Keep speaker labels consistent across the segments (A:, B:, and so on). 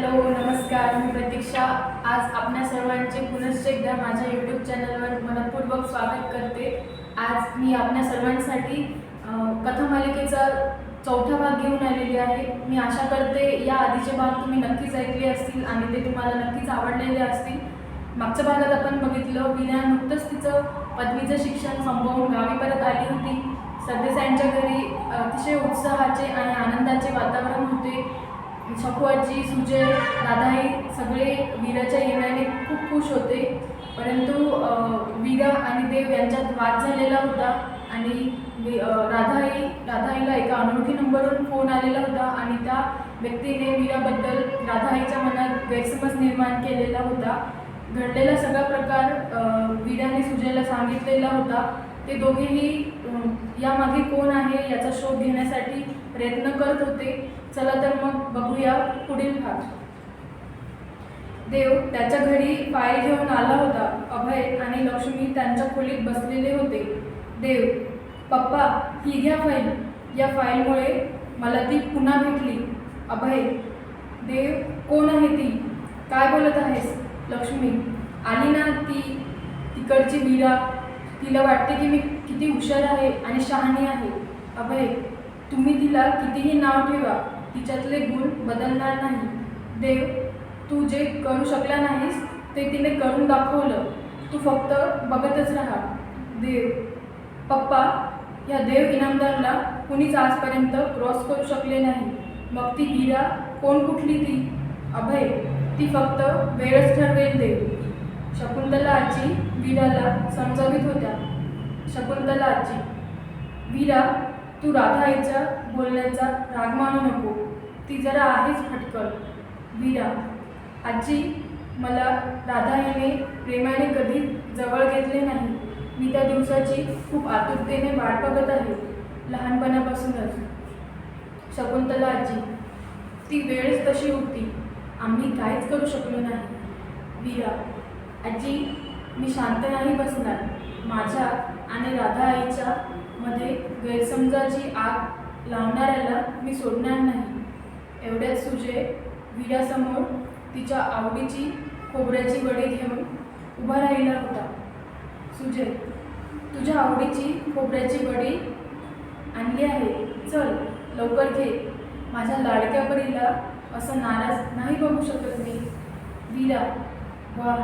A: Hello नमस्कार मी प्रतीक्षा. आज आपल्या सर्वांचे पुनश्च एकदा माझ्या यूट्यूब चॅनलवर मनपूर्वक स्वागत करते. आज मी आपल्या सर्वांसाठी कथामालिकेचा चौथा भाग घेऊन आलेली आहे. मी आशा करते या आधीचे भाग तुम्ही नक्कीच ऐकले असतील आणि ते तुम्हाला नक्कीच आवडलेले असतील. मागच्या भागात आपण बघितलं विना नुकतंच तिचं पदवीचं शिक्षण संपवून गावी परत आली होती. सरदेसाईंच्या घरी अतिशय उत्साहाचे आणि आनंदाचे वातावरण होते. शकुआजी सुजय दादाई सगळे वीराच्या येण्याने खूप खुश होते. परंतु वीरा आणि देव यांच्यात वाद झालेला होता आणि राधाई राधाईला एका अनोळखी नंबरवरून फोन आलेला होता आणि त्या व्यक्तीने वीराबद्दल राधाईच्या मनात गैरसमज निर्माण केलेला होता. घडलेला सगळा प्रकार वीराने सुजयला सांगितलेला होता. ते दोघेही यामागे कोण आहे याचा शोध घेण्यासाठी प्रयत्न करत होते. चला तर मग बघूया पुढील भाग. देव त्याच्या घरी फाईल घेऊन आला होता. अभय आणि लक्ष्मी त्यांच्या खोलीत बसलेले होते. देव पप्पा ही घ्या फाईल. या फाईलमुळे मला ती पुन्हा भेटली. अभय देव कोण आहे ती? काय बोलत आहेस? लक्ष्मी आली ना ती? तिकडची वीरा तिला वाटते की मी किती हुशार आहे आणि शहाणी आहे. अभय तुम्ही तिला कितीही नाव ठेवा तिच्यातले गुण बदलणार नाही. देव तू जे करू शकला नाहीस ते तिने करून दाखवलं. तू फक्त बघतच राहा. देव पप्पा या देव इनामदारला कुणीच आजपर्यंत क्रॉस करू शकले नाही. मग ती हिरा कोण कुठली ती? अभय ती फक्त वेळच ठरवेल देव. शकुंतला आजी वीराला समजावित होत्या. शकुंतला आजी वीरा तू राधा आईच्या बोलण्याचा राग मानू नको. ती जरा आहेच फटकळ वीरा आजी मला राधा आईने प्रेमाने कधी जवळ घेतले नाही. मी त्या दिवसाची खूप आतुरतेने वाट बघत आहे लहानपणापासूनच. शकुंतला आजी ती वेळच तशी होती. आम्ही काहीच करू शकलो नाही. वीरा आजी मी शांत नाही बसणार. माझ्या आणि राधा आईच्या मध्ये गैरसमजाची आग लावणाऱ्याला मी सोडणार नाही. एवढ्यात सुजय विरासमोर तिच्या आवडीची खोबऱ्याची वडी घेऊन उभा राहिला होता. सुजय तुझ्या आवडीची खोबऱ्याची वडी आणली आहे. चल लवकर घे. माझ्या लाडक्या परीला असं नाराज नाही बघू शकत मी. विरा वा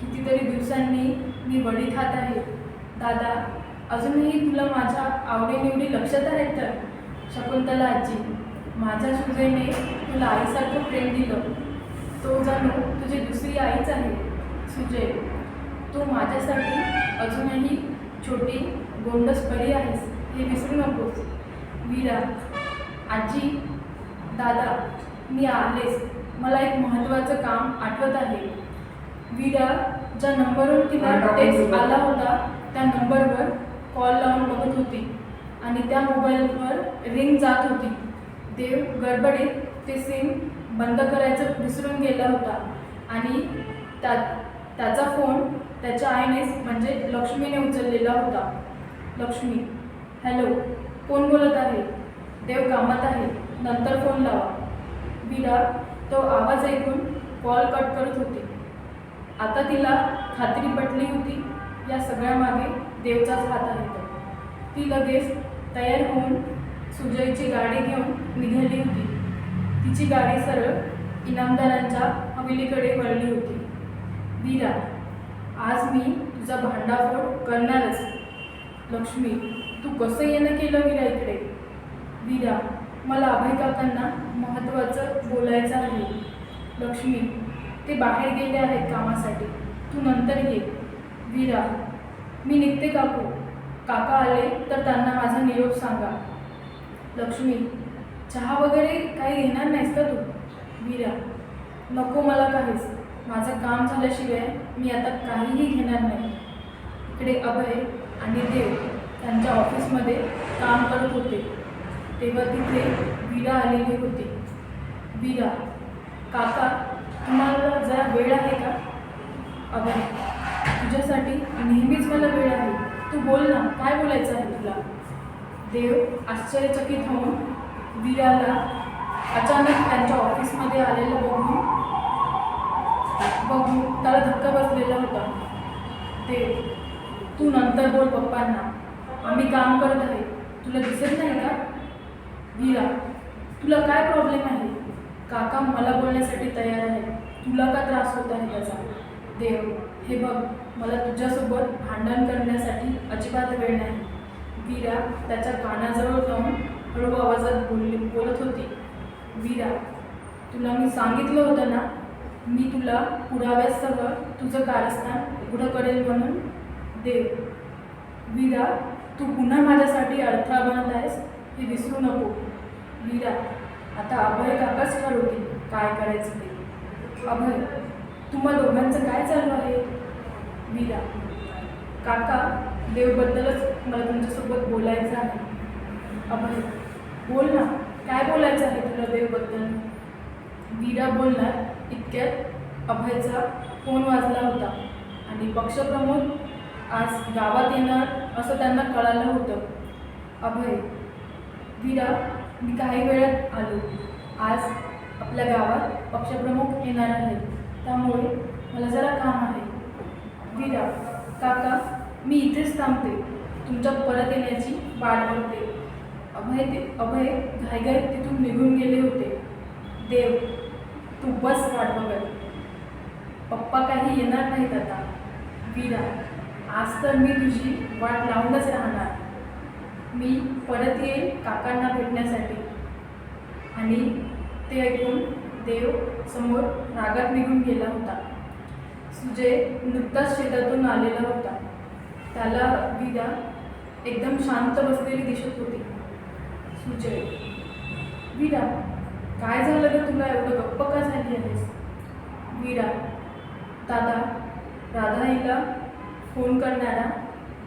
A: कितीतरी दिवसांनी मी वडी खात आहे. दादा अजूनही तुला माझ्या आवडीनिवडी लक्षात आहेत तर? शकुंतला आजी माझ्या सुजयने तुला आईसारखं प्रेम दिलं. तो जणू तुझी दुसरी आईच आहे सुजय. तू माझ्यासाठी अजूनही छोटी गोंडस परी आहेस हे विसरू नकोस. वीरा आजी दादा मी आलेच. मला एक महत्त्वाचं काम आठवत आहे. वीरा ज्या नंबरवर तिला टेक्स्ट आला होता त्या नंबरवर कॉल लावून बघत होती. आणि त्या मोबाईलवर रिंग जात होती. देव गडबडीत ते सिम बंद करायचं विसरून गेला होता. आणि त्या त्याचा फोन त्याच्या आईनेच म्हणजे लक्ष्मीने उचललेला होता. लक्ष्मी हॅलो कोण बोलत आहे? देव कामात आहे. नंतर फोन लावा. विरा तो आवाज ऐकून कॉल कट करत होती. आता तिला खात्री पटली होती या सगळ्यामागे देवचाच हात आहे ती लगेच तयार होऊन सुजयची गाडी घेऊन निघाली होती. तिची गाडी सरळ इनामदारांच्या हवेलीकडे वळली होती. वीरा आज मी तुझा भांडाफोड करणारच. लक्ष्मी तू कसं येणं केलं वीरा इकडे? वीरा मला अभय काकांना महत्त्वाचं बोलायचं आहे. लक्ष्मी ते बाहेर गेले आहेत कामासाठी. तू नंतर ये. वीरा मी निघते काकू. काका आले तर त्यांना माझा निरोप सांगा. लक्ष्मी चहा वगैरे काही घेणार नाहीस का तू? वीरा नको मला काहीच. माझं काम झाल्याशिवाय मी आता काहीही घेणार नाही. इकडे अभय आणि देव त्यांच्या ऑफिसमध्ये काम करत होते. तेव्हा तिथे वीरा आलेली होती. वीरा काका तुम्हाला जरा वेळ आहे का? अभय तुझ्यासाठी नेहमीच मला वेळ आहे. तू बोल ना काय बोलायचं आहे तुला? देव आश्चर्यचकित होऊन दियाला अचानक त्यांच्या ऑफिसमध्ये आलेलं बघून बघून त्याला धक्का बसलेला होता. ते तू नंतर बोल पप्पांना. आम्ही काम करत आहे. तुला दिसत नाही का? वीरा तुला काय प्रॉब्लेम आहे? काका मला बोलण्यासाठी तयार आहे. तुला का त्रास होत आहे त्याचा? देव हे बघ मला तुझ्यासोबत भांडण करण्यासाठी अजिबात वेळ नाही. वीरा त्याच्या कानाजवळ जाऊन हळू आवाजात बोलली बोलत होती. वीरा तुला मी सांगितलं होतं ना मी तुला पुराव्यासह तुझं कारस्थान उघडं करेल म्हणून? देव वीरा तू पुन्हा माझ्यासाठी अडथळा बनत आहेस? हे विसरू नको. वीरा आता अभय काकाच ठरवतील काय करायचं ते. अभय तुम्हा दोघांचं काय चालू आहे? वीरा काका देवबद्दलच मला तुमच्यासोबत बोलायचं आहे. अभय बोल ना. काय बोलायचं आहे तुला देवबद्दल? वीरा बोलणार इतक्यात अभयचा फोन वाजला होता. आणि पक्षप्रमुख आज गावात येणार असं त्यांना कळालं होतं. अभय वीरा मी काही वेळात आलो. आज आपल्या गावात पक्षप्रमुख येणार आहेत. त्यामुळे मला जरा काम आहे. वीरा काका मी इथेच थांबते. तुमच्या परत येण्याची वाट बघते. अभय ते अभय घाईघाई तिथून निघून गेले होते. देव तू बस वाट बघत. पप्पा काही येणार नाहीत आता. वीरा आज तर मी तुझी वाट लावूनच राहणार. मी परत येईल काकांना भेटण्यासाठी. आणि ते ऐकून देव समोर रागात निघून गेला होता. सुजय नुकताच शेतातून आलेला होता. त्याला विदा एकदम शांत बसलेली दिसत होती. सुजय वीरा काय झालं ग तुला? एवढं गप्प का झाली आहेस? वीरा दादा राधाईला फोन करणारा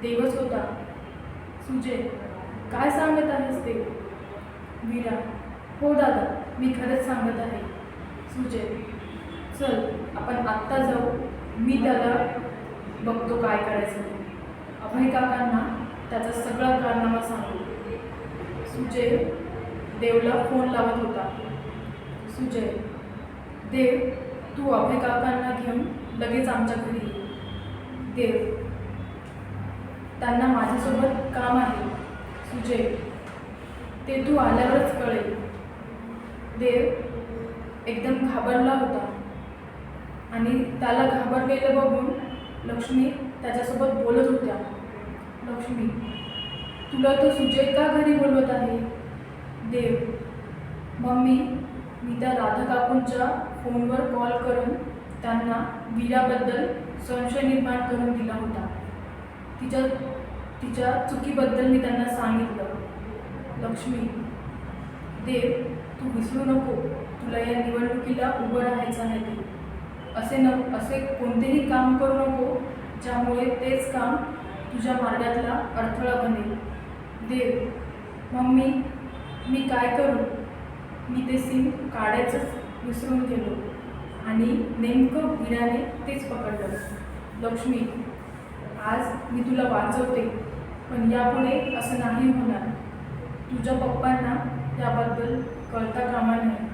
A: देवच होता. सुजय काय सांगत आहेस ते? वीरा हो दादा मी खरंच सांगत आहे सुजय. चल आपण आत्ता जाऊ. मी त्याला बघतो काय करायचं. अभय काकांना त्याचा सगळा कारनामा सांगू. सुजय देवला फोन लावत होता. सुजय देव तू अभय काकांना घेऊन लगेच आमच्या घरी देव त्यांना माझ्यासोबत काम आहे. सुजय ते तू आल्यावरच कळेल. देव एकदम घाबरला होता. आणि त्याला घाबरलेलं बघून लक्ष्मी त्याच्यासोबत बोलत होत्या. लक्ष्मी तुला तो सुजय का घरी बोलवत आहे? देव मम्मी मी त्या राधा काकूंच्या फोनवर कॉल करून त्यांना वीराबद्दल संशय निर्माण करून दिला होता. तिच्या तिच्या चुकीबद्दल मी त्यांना सांगितलं. लक्ष्मी देव तू विसरू नको. तुला या निवडणुकीला उभं राहायचं आहे ते. असे न असे कोणतेही काम करू नको ज्यामुळे तेच काम तुझ्या मार्गातला अडथळा बनेल. देव मम्मी मी काय करू? मी ते सीन काढायचंच विसरून गेलो आणि नेमकं वीराने तेच पकडलं. लक्ष्मी आज मी तुला वाचवते पण यापुढे असं नाही होणार. तुझ्या पप्पांना त्याबद्दल कळता कामा नये.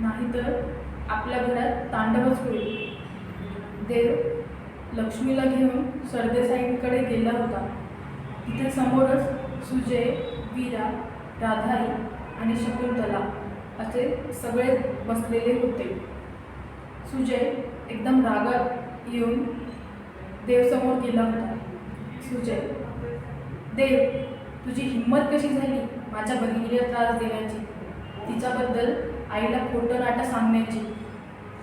A: नाहीतर आपल्या घरात तांडवच होईल. देव लक्ष्मीला घेऊन सरदेसाईंकडे गेला होता. तिथे समोरच सुजय वीरा राधाई आणि शकुंतला असे सगळे बसलेले होते. सुजय एकदम रागात येऊन देवसमोर गेला होता. सुजय देव तुझी हिंमत कशी झाली? माझ्या बहिणीला त्रास देण्याची. तिच्याबद्दल आईला खोटं नाटं सांगण्याची.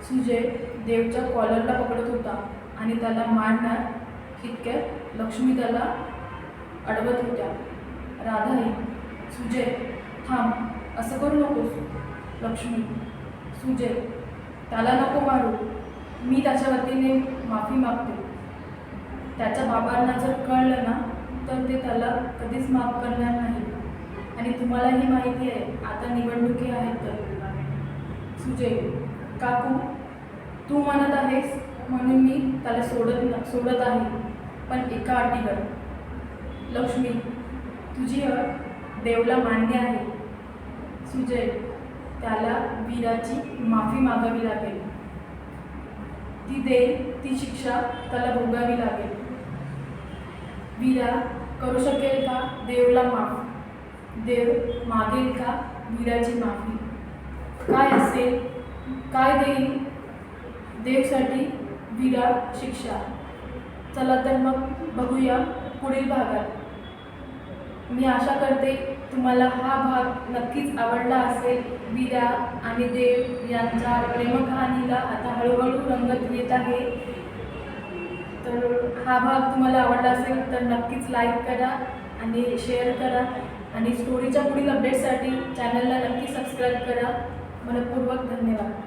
A: सुजय देवच्या कॉलरला पकडत होता आणि त्याला मारणार इतक्यात लक्ष्मी त्याला अडवत होत्या. राधाई सुजय थांब असं करू नकोस लक्ष्मी. सुजय त्याला नको मारू. मी त्याच्या वतीने माफी मागते. त्याच्या बाबांना जर कळलं ना तर ते त्याला कधीच माफ करणार नाही. आणि तुम्हालाही माहिती आहे आता निवडणुकी आहेत तर. सुजय काकू तू म्हणत आहेस म्हणून मी त्याला सोडत न सोडत आहे पण एका अटीवर. लक्ष्मी तुझी अट देवला मान्य आहे. सुजय त्याला वीराची माफी मागावी लागेल. ती देईल ती शिक्षा त्याला भोगावी लागेल. वीरा करू शकेल का देवला माफ? देव मागेल का वीराची माफी? काय असेल? काय देईल? देवसाठी वीरा शिक्षा. चला तर मग बघूया पुढील भागात. मी आशा करते तुम्हाला हा भाग नक्कीच आवडला असेल. वीरा आणि देव यांच्या प्रेमकहाणीला आता हळूहळू रंगत येत आहे. तर हा भाग तुम्हाला आवडला असेल तर नक्कीच लाईक करा आणि शेअर करा. आणि स्टोरीच्या पुढील अपडेटसाठी चॅनलला नक्की सबस्क्राईब करा. मनपूर्वक धन्यवाद.